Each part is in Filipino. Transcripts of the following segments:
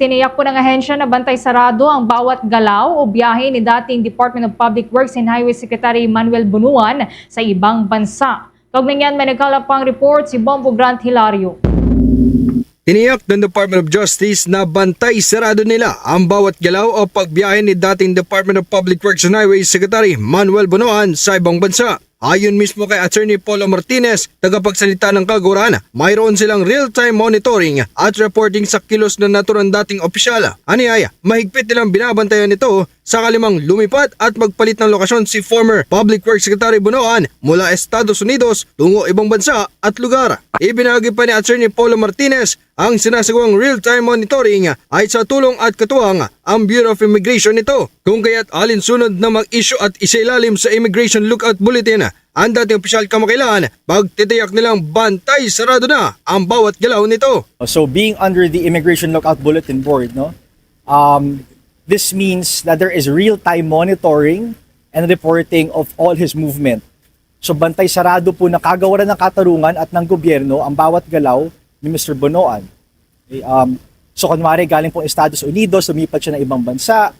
Tiniyak po ng ahensya na bantay sarado ang bawat galaw o biyahe ni dating Department of Public Works and Highway Secretary Manuel Bunuan sa ibang bansa. Kaugnay niyan may nagkalapang report si Bombo Grant Hilario. Tiniyak ng Department of Justice na bantay sarado nila ang bawat galaw o pagbiyahe ni dating Department of Public Works and Highways Secretary Manuel Bonoan sa ibang bansa. Ayon mismo kay Attorney Paulo Martinez, tagapagsalita ng Kagurana, mayroon silang real-time monitoring at reporting sa kilos na naturang dating opisyal. Aniyaya, mahigpit nilang binabantayan ito sa kalimang lumipat at magpalit ng lokasyon si former Public Works Secretary Bonoan mula Estados Unidos tungo ibang bansa at lugar. Ibinahagi pa ni Attorney Paulo Martinez ang sinasagawang real-time monitoring ay sa tulong at katuwang ang Bureau of Immigration nito. Kung kaya't alinsunod na mag-issue at isailalim sa Immigration Lookout Bulletin ang dating opisyal kamakailan pagtitiyak nilang bantay sarado na ang bawat galaw nito. So being under the Immigration Lookout Bulletin Board, no, um, this means that there is real-time monitoring and reporting of all his movement. So bantay sarado po na kagawaran ng katarungan at ng gobyerno ang bawat galaw ni Mr. Bonoan. Okay, um, so kunwari galing po Estados Unidos, lumipat siya ng ibang bansa,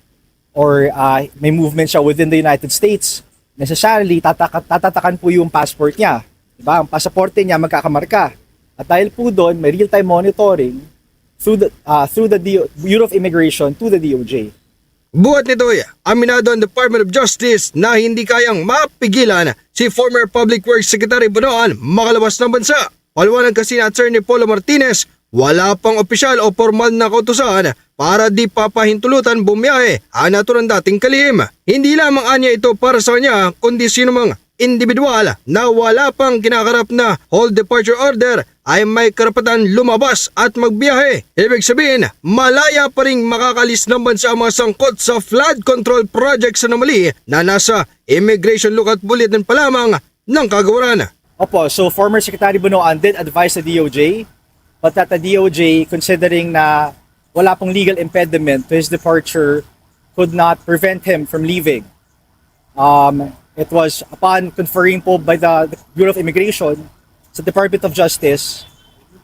or uh, may movement siya within the United States, necessarily tataka, tatatakan po yung passport niya. Diba? Ang pasaporte niya magkakamarka. At dahil po doon, may real-time monitoring through the, uh, through the Bureau of Immigration to the DOJ. Buhat nito ay aminado ang Department of Justice na hindi kayang mapigilan si former Public Works Secretary Bonoan makalabas ng bansa. Paliwanag kasi ni Attorney Paulo Martinez, wala pang opisyal o formal na kautusan para di papahintulutan bumiyahe ang naturang dating kalihim. Hindi lamang anya ito para sa kanya kundi sino mang individual na wala pang kinakarap na hold departure order ay may karapatan lumabas at magbiyahe. Ibig sabihin, malaya pa rin makakalis ng bansa ang mga sangkot sa flood control project sa namali na nasa Immigration Lookout Bulletin pa lamang ng kagawaran. Opo, so former Secretary Bonoan did advise the DOJ, but that the DOJ, considering na wala pong legal impediment to his departure, could not prevent him from leaving. Um, it was upon conferring po by the Bureau of Immigration sa Department of Justice,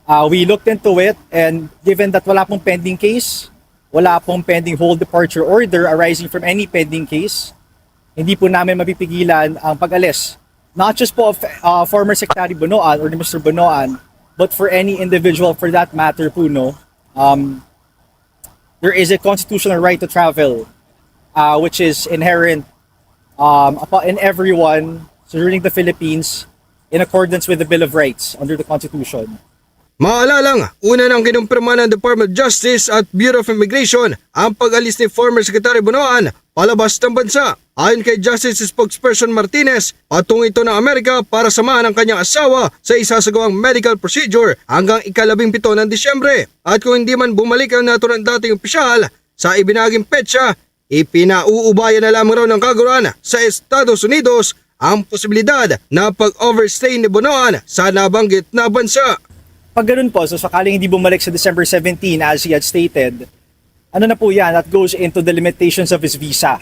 uh, we looked into it and given that wala pong pending case, wala pong pending hold departure order arising from any pending case, hindi po namin mapipigilan ang pag-alis. Not just po of uh, former Secretary Bonoan or Mr. Bonoan, but for any individual for that matter po, no, um, there is a constitutional right to travel, uh, which is inherent um, in everyone surrounding the Philippines in accordance with the Bill of Rights under the Constitution. Maalalang, una nang kinumpirma ng Department of Justice at Bureau of Immigration ang pag-alis ni former Secretary Bonoan palabas ng bansa. Ayon kay Justice Spokesperson Martinez, patungo ito ng Amerika para samahan ang kanyang asawa sa isasagawang medical procedure hanggang ikalabing pito ng Disyembre. At kung hindi man bumalik ang naturang dating opisyal sa ibinaging petsa, ipinauubayan na lamang raw ng kaguruan sa Estados Unidos ang posibilidad na pag-overstay ni Bonoan sa nabanggit na bansa. Pag ganun po, so sakaling hindi bumalik sa December 17 as he had stated, ano na po yan, that goes into the limitations of his visa.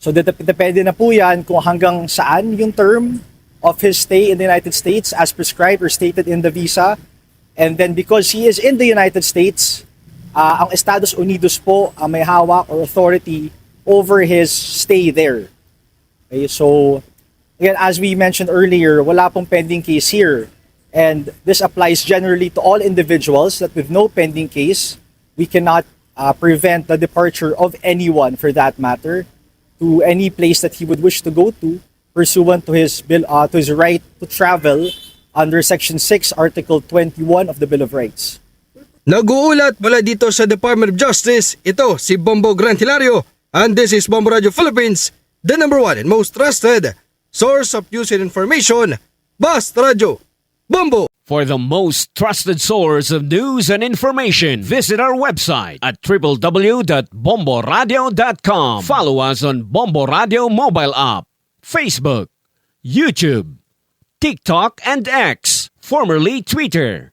So dep- depende na po yan kung hanggang saan yung term of his stay in the United States as prescribed or stated in the visa. And then because he is in the United States, uh, ang Estados Unidos po ang may hawak or authority over his stay there. Okay, so again, as we mentioned earlier, wala pong pending case here. And this applies generally to all individuals that with no pending case, we cannot uh, prevent the departure of anyone for that matter to any place that he would wish to go to pursuant to his bill uh, to his right to travel under section 6 article 21 of the bill of rights Nag-uulat mula dito sa Department of Justice, ito si Bombo Grant Hilario and this is Bombo Radio Philippines, the number one and most trusted source of news and information, Basta Radio. Bombo! For the most trusted source of news and information, visit our website at www.bomboradio.com. Follow us on Bombo Radio mobile app, Facebook, YouTube, TikTok, and X, formerly Twitter.